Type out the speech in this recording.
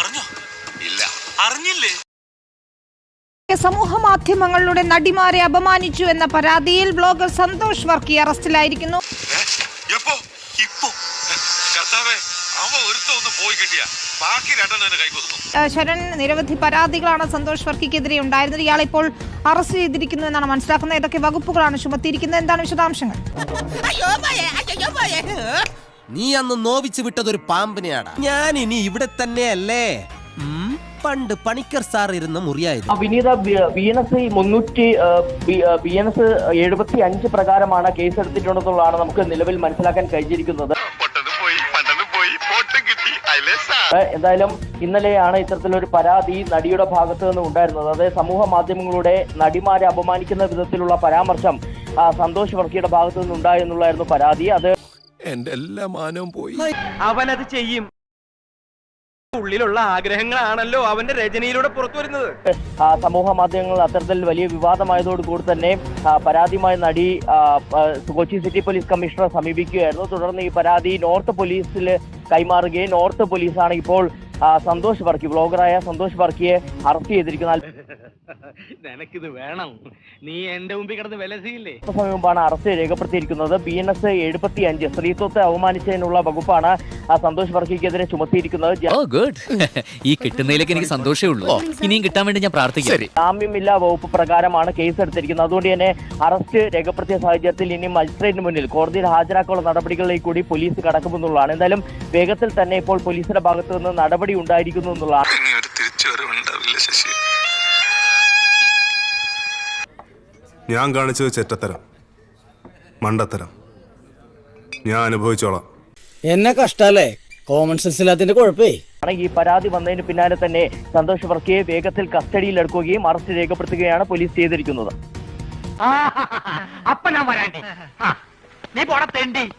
അറിഞ്ഞോ? ഇല്ല. അറിഞ്ഞില്ലേ? സമൂഹ മാധ്യമങ്ങളിലൂടെ നടിമാരെ അപമാനിച്ചു എന്ന പരാതിയിൽ ബ്ലോഗർ സന്തോഷ് വർക്കി അറസ്റ്റിലായിരിക്കുന്നു. ശരൺ നിരവധി പരാതികളാണ് സന്തോഷ് വർക്കിക്കെതിരെ ഉണ്ടായിരുന്നത്. ഇയാളെ ഇപ്പോൾ അറസ്റ്റ് ചെയ്തിരിക്കുന്നു എന്നാണ് മനസ്സിലാക്കുന്നത്. ഏതൊക്കെ വകുപ്പുകളാണ് ചുമത്തിയിരിക്കുന്നത്? എന്താണ് വിശദാംശങ്ങൾ? നീ അന്ന് നോവിച്ചു വിട്ടതൊരു പാമ്പിനെയാണ് ഞാൻ ഇനി ഇവിടെ തന്നെയല്ലേ? പണ്ട് പണിക്കർ സാർ ഇരുന്ന മുറിയായിരുന്നു. വിനീത ബി എൻ എസ് മുന്നൂറ്റി ബി എൻ എസ് എഴുപത്തി അഞ്ച് പ്രകാരമാണ് കേസ് എടുത്തിട്ടുള്ളതാണ് നമുക്ക് നിലവിൽ മനസ്സിലാക്കാൻ കഴിഞ്ഞിരിക്കുന്നത്. എന്തായാലും ഇന്നലെയാണ് ഇത്തരത്തിലൊരു പരാതി നടിയുടെ ഭാഗത്തു നിന്ന് ഉണ്ടായിരുന്നത്. അതായത് സമൂഹ മാധ്യമങ്ങളുടെ നടിമാരെ അപമാനിക്കുന്ന വിധത്തിലുള്ള പരാമർശം സന്തോഷ് വർക്കിയുടെ ഭാഗത്ത് നിന്നുണ്ടായി എന്നുള്ളായിരുന്നു പരാതി. അത് എന്റെ എല്ലാ മാനവും പോയി അവനത് ചെയ്യും. ഉള്ളിലുള്ള ആഗ്രഹങ്ങളാണല്ലോ അവന്റെ രചനയിലൂടെ പുറത്തു വരുന്നത്. ആ, സമൂഹ മാധ്യമങ്ങൾ അത്തരത്തിൽ വലിയ വിവാദമായതോട് കൂടി തന്നെ പരാതിയുമായി നടി കൊച്ചി സിറ്റി പോലീസ് കമ്മീഷണറെ സമീപിക്കുകയായിരുന്നു. തുടർന്ന് ഈ പരാതി നോർത്ത് പോലീസിൽ കൈമാറുകയും നോർത്ത് പോലീസാണ് ഇപ്പോൾ സന്തോഷ് വർക്കി ബ്ലോഗറായ സന്തോഷ് വർക്കിയെ അറസ്റ്റ് ചെയ്തിരിക്കുന്നത്. നിനക്കിത് വേണം. നീ എന്റെ മുമ്പിൽ കിടന്ന് വിലസിയില്ലേ മുമ്പാണ് അറസ്റ്റ് രേഖപ്പെടുത്തിയിരിക്കുന്നത്. ബി എൻ എസ് എഴുപത്തി അഞ്ച് സ്ത്രീത്വത്തെ അവമാനിച്ചതിനുള്ള വകുപ്പാണ് ആ, സന്തോഷ് വർക്കിക്കെതിരെ ചുമത്തിയിരിക്കുന്നത്. Oh good. ഈ കിട്ടുന്നതിലേക്ക് എനിക്ക് സന്തോഷമേ ഉള്ളൂ. ഇനിയും കിട്ടാൻ വേണ്ടി ഞാൻ പ്രാർത്ഥിക്കാം. ജാമ്യമില്ലാ വകുപ്പ് പ്രകാരമാണ് കേസ് എടുത്തിരിക്കുന്നത് അതുകൊണ്ട് തന്നെ അറസ്റ്റ് രേഖപ്പെടുത്തിയ സാഹചര്യത്തിൽ ഇനി മജിസ്ട്രേറ്റിന് മുന്നിൽ കോടതിയിൽ ഹാജരാക്കാനുള്ള നടപടികളിലേക്ക് കൂടി പോലീസ് കടക്കുമെന്നുള്ളതാണ്. എന്തായാലും വേഗത്തിൽ തന്നെ ഇപ്പോൾ പോലീസിന്റെ ഭാഗത്തു നിന്ന് നടപടി ഉണ്ടായിരിക്കുന്നു എന്നുള്ളതാണ്. തിരിച്ചുവരവുണ്ടാവില്ല ശശി. ഞാൻ കാണിച്ചത് ചെറ്റത്തരം. മണ്ടത്തരം. ഞാൻ അനുഭവിച്ചോളാം. എന്നെ കഷ്ടല്ലേ കോമൺ സെൻസ് ഇല്ലാത്തതിന്റെ കുഴപ്പേ. ആണ് ഈ പരാതി വന്നതിന് പിന്നാലെ തന്നെ സന്തോഷ് വർക്കിയെ വേഗത്തിൽ കസ്റ്റഡിയിൽ എടുക്കുകയും അറസ്റ്റ് രേഖപ്പെടുത്തുകയാണ് പോലീസ് ചെയ്തിരിക്കുന്നത്. അപ്പൊ ഞാൻ വരാണ്ടി. നീ പോടത്തേണ്ടി